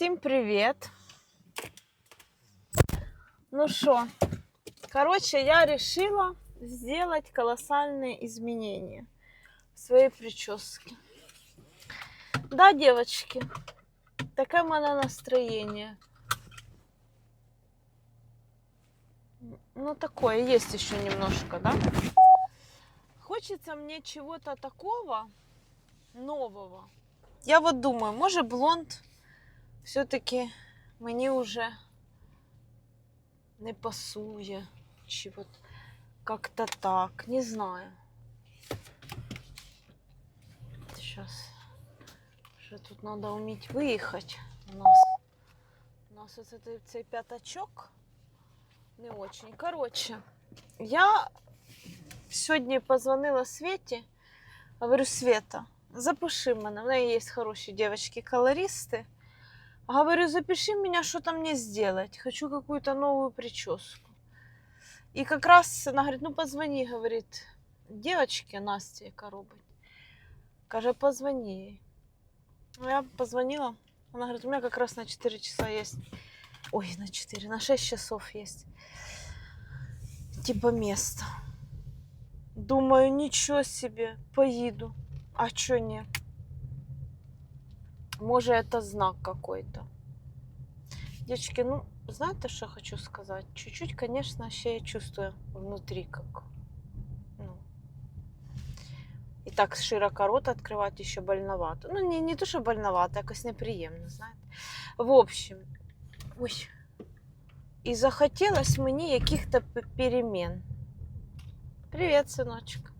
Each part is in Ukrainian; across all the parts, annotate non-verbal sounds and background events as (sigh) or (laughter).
Всім привіт! Ну що, короче, я решила сделать колоссальные изменения в своей прическе. Да, девочки, таке в мене настроєння. Ну, такое, есть еще немножко, да? Хочется мне чего-то такого нового. Я вот думаю, може блонд все-таки мені вже не пасує. Чи от как-то так, не знаю. Сейчас. Що тут треба вміти виїхати у нас. У нас оце цей, п'ятачок не очень. Короче, я сьогодні позвонила Світі, говорю, Света, запиши мене. В неї є хороші дівчатки-колористи. Говорю, запиши меня, что там мне сделать. Хочу какую-то новую прическу. И как раз она говорит, ну позвони, говорит, девочке Насте, яка робить. Каже, позвони ей. Я позвонила. Она говорит, у меня как раз на 4 часа есть. Ой, на 4, на 6 часов есть. Типа место. Думаю, ничего себе, поеду. А чё не? Може, это знак какой-то. Девочки, ну, знаете, что я хочу сказать? Чуть-чуть, конечно, ще я чувствую внутри, как, ну, и так широко рот открывать еще больновато. Ну, не, не то, что больновато, якось неприємно, знаєте. В общем, ой, і захотелось мені яких-то п- перемен. Привет, сыночек.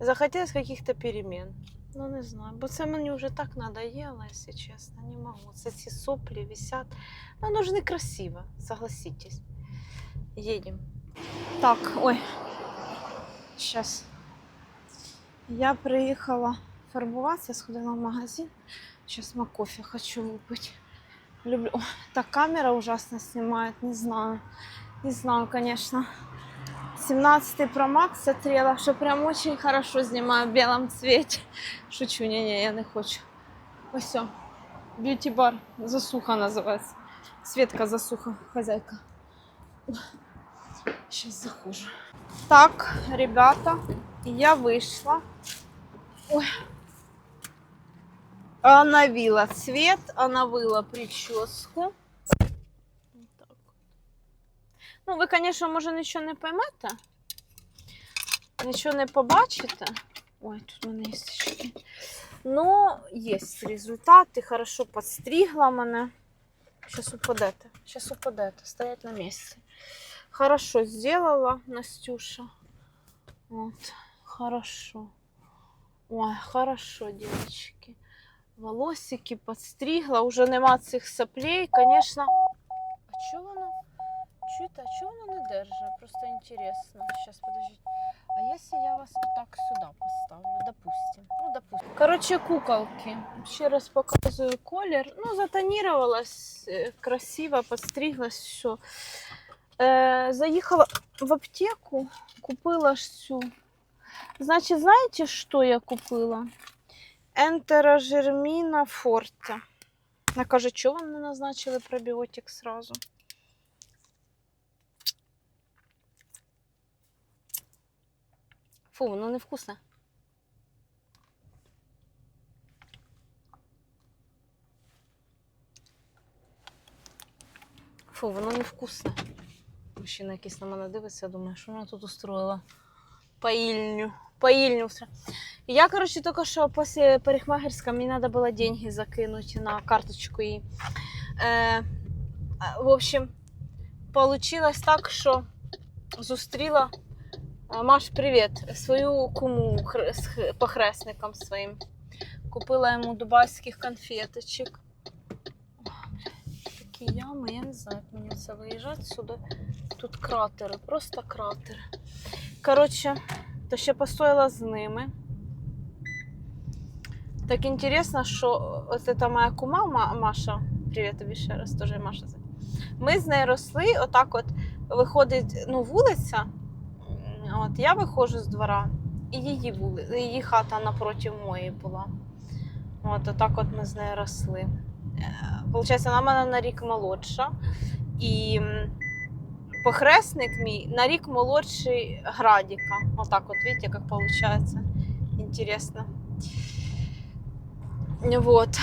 Захотелось каких-то перемен. Ну, не знаю, бо це мені вже так надоело, якщо чесно, не можу. Це ці соплі висять. Ну, воно ж не красиво, согласитесь. Едем. Так, ой. Сейчас. Я приїхала фарбуватися, сходила в магазин. Сейчас мы кофе хочу выпить. Люблю. Ой, так камера ужасно снимает, не знаю. Не знаю, конечно. 17 Pro Max смотрела, что прям очень хорошо снимаю в белом цвете. Шучу, не-не, я не хочу. Ось все. Бьюти бар. Засуха называется. Светка засуха, хозяйка. Сейчас захожу. Так, ребята, я вышла. Ой. Оновила цвет, оновила прическу. Ну, ви, звісно, може, нічого не поймете. Нічого не побачите. Ой, тут у мене є ще. Ну, є результати, хорошо подстригла мене. Сейчас упадете. Сейчас упадете. Стоять на місці. Хорошо сделала Настюша. Вот. Хорошо. Ой, хорошо, девочки. Волосики подстригла. Уже нема цих соплей. Конечно. А чого воно? Чуєте, а чого воно не держить? Просто интересно. Сейчас, подождите. А если я вас вот так сюда поставлю, допустим? Ну, допустим. Короче, куколки. Ще раз показую колір. Ну, затонировалась э, красиво, подстриглась, все. Э, заїхала в аптеку, купила ж цю. Значить, знаєте, що я купила? Ентерожерміна форте. Вона каже, вам не назначили пробіотик сразу? Фу, воно невкусне. Фу, воно невкусне. Мужчина якийсь на мене дивиться, думає, що вона тут устроїла. Поїльню устроїла. Я, коротше, тільки що після парикмахерська мені треба було деньги закинути на карточку їй. Е, в общем, получилось так, що зустріла Маш, привіт. Свою куму хр- з х- похресником своїм. Купила йому дубайських конфеточок. Такі ями, я не знаю, як мені це виїжджати сюди. Тут кратери, просто кратери. Коротше, то ще постояла з ними. Так інтересно, що ось ця моя кума Маша, привіт тобі ще раз, теж Маша. Ми з нею росли, отак от виходить ну, вулиця. От я виходжу з двора, і її вули... її хата напроти моєї була. От отак от ми з нею росли. Получається, вона в мене на рік молодша. І похресник мій на рік молодший Градіка. Отак от, видите, як виходить. Інтересно. Вот.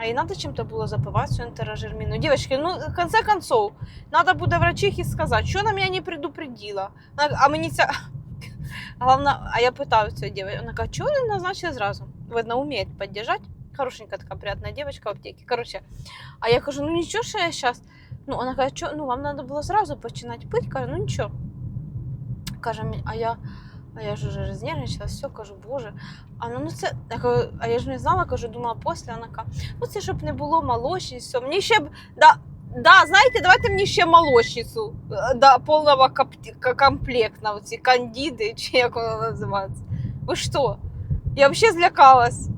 А їй треба чим-то було запивати цю ентерожерміну. Дівчатки, ну, в конце концов, треба буде врачихі сказати, що вона мене не предупредила. Вона- А мені ця... Головне, а я питаю цю дівчину, вона каже, чого не назначили зразу? Видно, вміє підтримати. Хорошенькая такая приятная девочка в аптеке. Короче, а я кажу, ну нічого, що я зараз. Ну, вона каже, що, ну вам треба було зразу починати пити. Каже, ну нічого. Каже, мені, а я, а я ж уже рознервничала, все, кажу, боже. А ну, ну це, а я ж не знала, кажу, думала, після, вона каже, ну це щоб не було молочниць, все. Мені ще б, да, да, знаєте, давайте мені ще молочницю, е, да, повного комплекта, оці кандіди, чи як воно називається. Ви що? Я взагалі злякалась.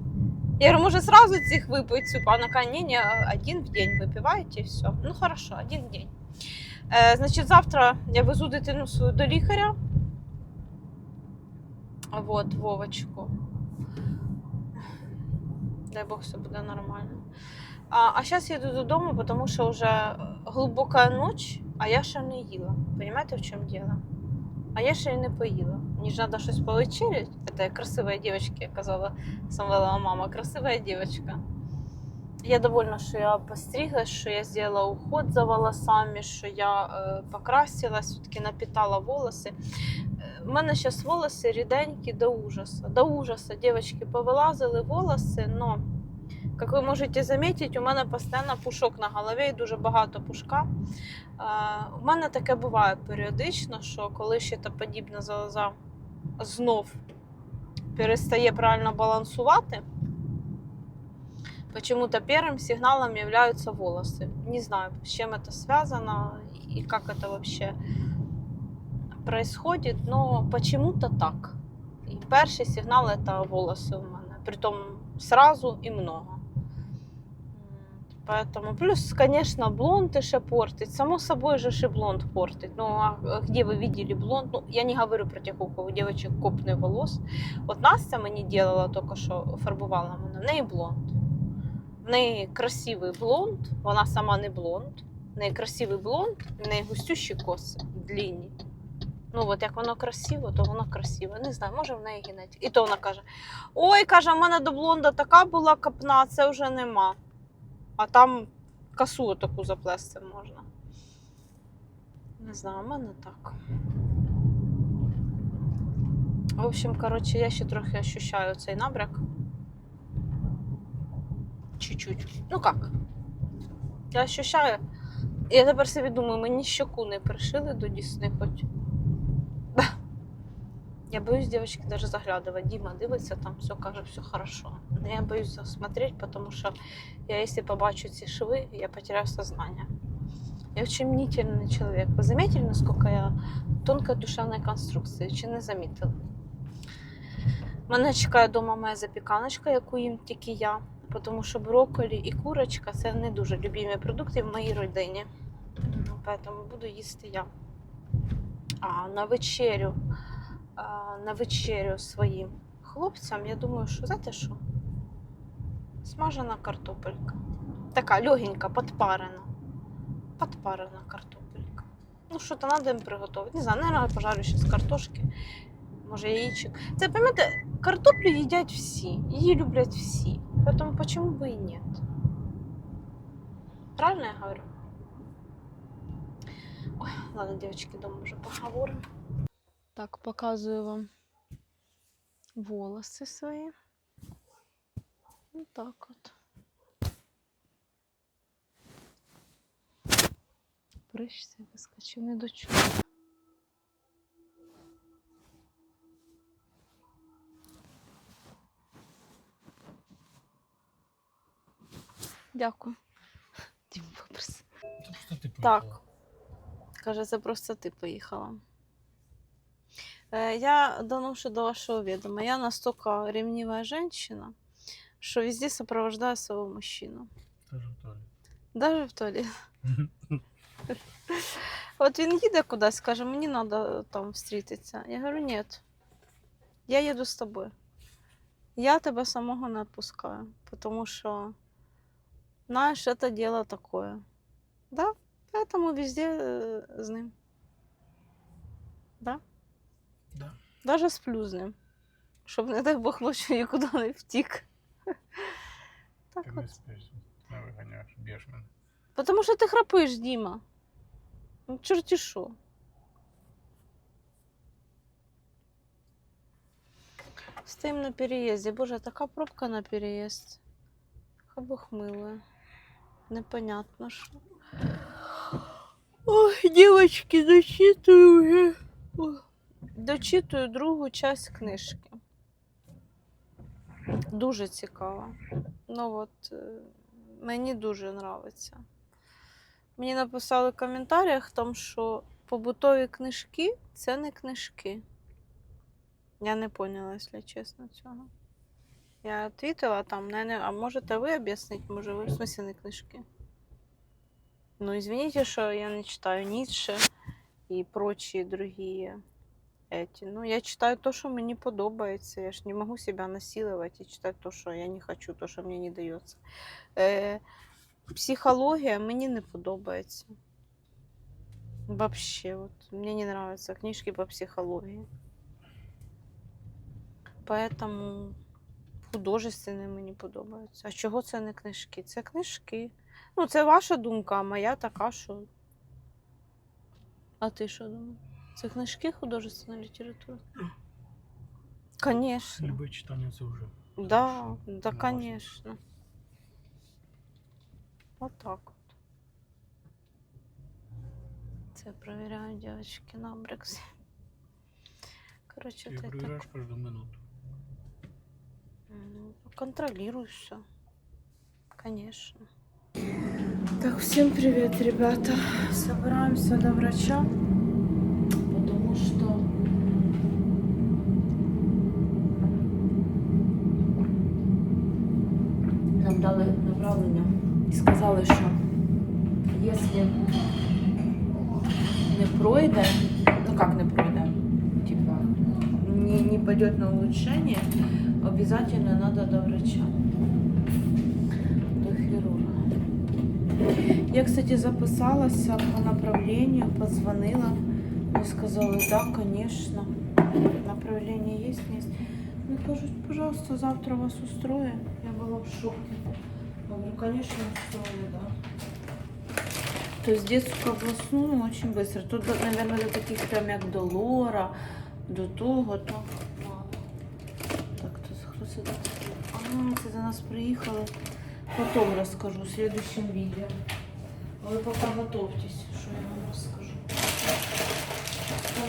Я говорю, может, сразу цих выпить суп? Она такая, не, не, один в день выпиваете и все. Ну, хорошо, один в день. Е, значить, завтра я везу дитину свою до лікаря. Вот, Вовочку. Дай Бог, все буде нормально. А, а зараз їду додому, тому що вже глибока ніч, а я ще не їла. Понимаєте, в чому діло? А я ще й не поїла. Мені ж треба щось повечерять. Це красива дівчинка, казала Самвелова мама. красива девочка. Я довольна, що я постриглась, що я зробила уход за волосами, що я е, покрасилась, все-таки напитала волоси. Е, У мене зараз волоси ріденькі до ужасу. До ужасу, дівчатки, повилазили волоси, но, як ви можете замітити, у мене постійно пушок на голові і дуже багато пушка. Е, У мене таке буває періодично, що коли ще та подібна залоза знов перестає правильно балансувати, почему-то первым сигналом являются волосы. Не знаю, с чем это связано и как это вообще происходит, но почему-то так. И перший сигнал это волосы у меня. Притом сразу и много. М, Поэтому, плюс, конечно, блонд еще портит. Само собой же ж и блонд портит. Ну, а где вы видели блонд? Ну, я не говорю про тех, у кого девочек копный волос. От Настя мені делала только що фарбувала мене. В неї блонд. В неї красивий блонд, вона сама не блонд. В неї красивий блонд, в неї густющі коси, длинні. Ну, от як воно красиво, то воно красиве. Не знаю, може в неї генетика. І то вона каже: Ой, каже, в мене до блонда така була капна, це вже нема. А там косу таку заплести можна. Не знаю, у мене так. В общем, коротше, я ще трохи ощущаю цей набряк Чуть-чуть. Ну как? Я ощущаю. Я тепер собі думаю, мені щоку не пришили до дісни хоч. Да. (laughs) Я боюсь девочки даже заглядывать. Дима дивиться, там все каже, все хорошо. Но я боюсь засмотреть, потому что я, если побачу ці шви, я потеряю сознание. Я очень мнительный человек. Вы заметили, насколько я тонкой душевной конструкции? Чи не замітили? Мене чекає вдома моя запіканочка, яку їм тільки я. Тому що брокколі і курочка це не дуже любимі продукти в моїй родині. Тому буду їсти я. А на вечерю, на вечерю своїм хлопцям, я думаю, що знаєте що? Смажена картопелька. Така легенька, подпарена. Подпарена картопелька. Ну, що то треба їм приготувати. Не знаю, наверное, пожарю ще з картошки. Може, яєчок. Це, пам'ятаєте, картоплю їдять всі. Її люблять всі. Поэтому почему бы и нет? Правильно я говорю? Ой, ладно, девочки, дома уже поговорим. Так, показываю вам волосы свои. Вот так вот. Прыщ себе вискочив не до Дякую. (laughs) Дім ти Так. Каже, це просто ти поїхала. Е, Я доношу до вашего ведома. Я настолько ревнивая женщина, что везде сопровождаю своего мужчину. Кажу в туалет. Даже в туалет. (laughs) От він їде кудись, каже, мені треба там зустрітися. Я говорю, ні. Я їду з тобою. Я тебе самого не відпускаю, тому що Знаешь, это дело такое. Да, поэтому везде э, с ним. Да? Да. Даже сплю з ним. Щоб, не дай Бог, ночі нікуди не втік. (laughs) Так Ти от. не спиш, не виганяєш, б'єш мене. Потому що ти храпиш, Діма. Ну, чорті що. Стоїм на переїзді. Боже, така пробка на переїзд. Хай Бог милує. Непонятно що. Ой, девочки, дочитую вже. Дочитую другу часть книжки. Дуже цікаво. Ну от, е, мені дуже подобається. Мені написали в коментарях, там, що побутові книжки це не книжки. Я не поняла, якщо чесно, цього. Я відповіла там, не, не, а можете ви об'яснити, може ви в смысле не книжки? Ну, извините, що я не читаю Ніцше і прочі другі эти. Ну, я читаю то, що мені подобається. Я ж не можу себе насилувати і читати то, що я не хочу, то, що мені не дається. Е, психологія мені не подобається. Вообще, вот мне не нравятся книжки по психологии. Поэтому художественні мені подобаються. А чого це не книжки? Це книжки. Ну, це ваша думка, а моя така, що. А ти що думаєш? Це книжки художественна література? Конечно. Любе читання це вже. Да, да, конечно. Вот так вот. Це проверяю девочки на Брексі. Короче, Ти так кожну минуту. Ну, контролирую все. Конечно. Так, всем привет, ребята. Собираемся до врача, потому что нам дали направлення і сказали, що якщо не пройде, ну как не пройде, типа не, не пойдет на улучшение, обязательно надо до врача, до хирурга. Я, кстати, записалась по направлению, позвонила. Мне сказали, да, конечно. Направление есть, есть. Мне кажут, пожалуйста, завтра вас устроим. Я была в шоке. Говорю, конечно, устроили, да. То есть детскую областную очень быстро. Тут, наверное, до таких прям як до лора, до того, то мало. Так, то хто це до А, це до нас приїхали. Потом расскажу в следующем видео. Вы пока готовьтесь, что я вам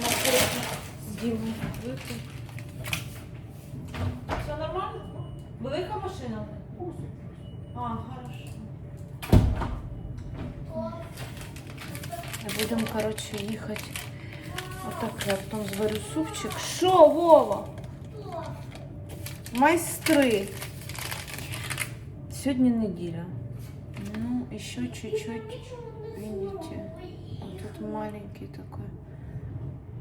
на кухне с Все нормально? Велика машина? А, хорошо. Будем, короче, ехать. Вот так я потом зварю супчик. Шо, Вова? Майстри. Сегодня неделя. Ну, еще чуть-чуть. Видите? Вот тут маленький такой.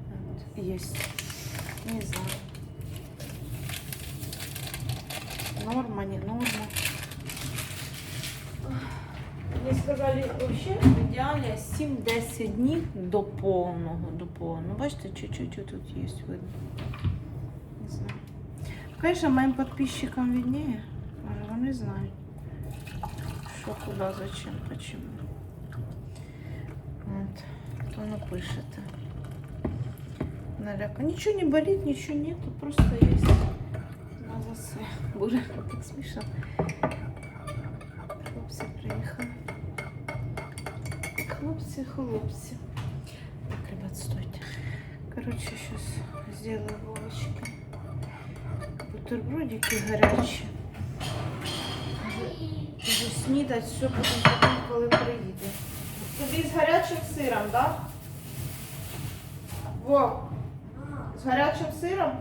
Вот, есть. Не знаю. Норма, не норма. Мені сказали, вообще в ідеалі 7-10 днів до повного, до повного. Ну, бачите, чуть-чуть тут є видно. Не знаю. Конечно, моим подписчикам виднее. Може, вони знають. Що, куди, зачем, почему. Вот. То напишете. Наляка. Ничего не болит, ничего нету, просто есть. Надо все. Боже, так смешно. Хлопці приїхали. Хлопці, хлопці. Так, ребят, стойте. Короче, сейчас сделаю булочки. Бутербродики горячие. Снідать, все потім потім, коли приїде. Тобі з гарячим сиром, так? Да? Во, з гарячим сиром?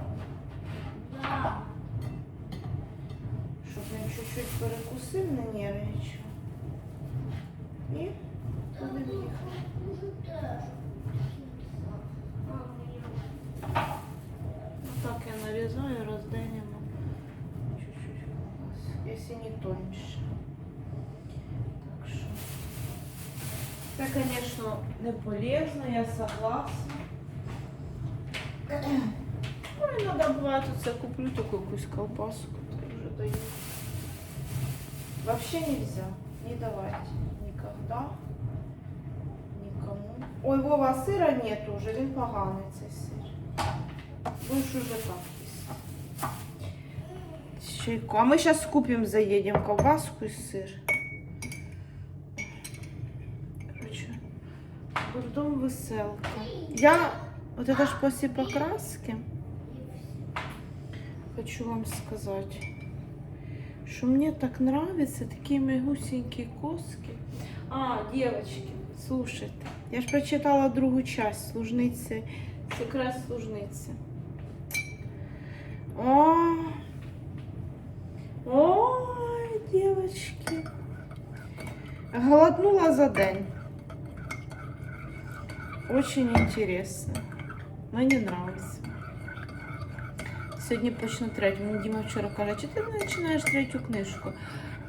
Щоб він чуть-чуть перекусив, не нервничав. І туди в'їхав. Так я нарезаю, разделимо. Чуть-чуть, если не тоньше. Це, звісно, не полезно, я согласна. Ну, іноді буває, тут я куплю таку якусь колбаску, то вже даю. Вообще нельзя, не давать никогда никому. Ой, Вова, сира нет уже, він поганий цей сир. Будеш уже так. А ми зараз купимо, заїдемо колбаску і сир. Короче, Курдом веселка. Я, вот это ж после покраски, хочу вам сказать, что мне так нравятся такие мои гусенькие коски. А, девочки, слушайте, я ж прочитала другу часть служниці, секрет служниці. О, ой, девочки. Голоднула за день. Очень интересно. Мені нравится. Сьогодні почну третю. Мені Діма вчора каже, чи ти починаєш третю книжку?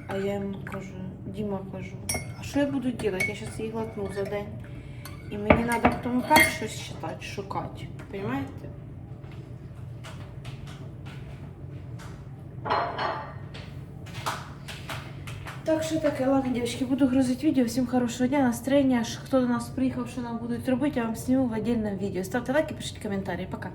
А я йому кажу, Діма кажу, а що я буду робити? Я зараз її глотну за день. І мені треба в тому першу щось читати, шукати. Понимаєте? Так що таке, ладно, дівчатки, буду грузить відео. Всім хорошого дня, настроєння. Хто до нас приїхав, що нам будуть робити, я вам сніму в отдельном відео. Ставте лайки, пишіть коментарі. Пока.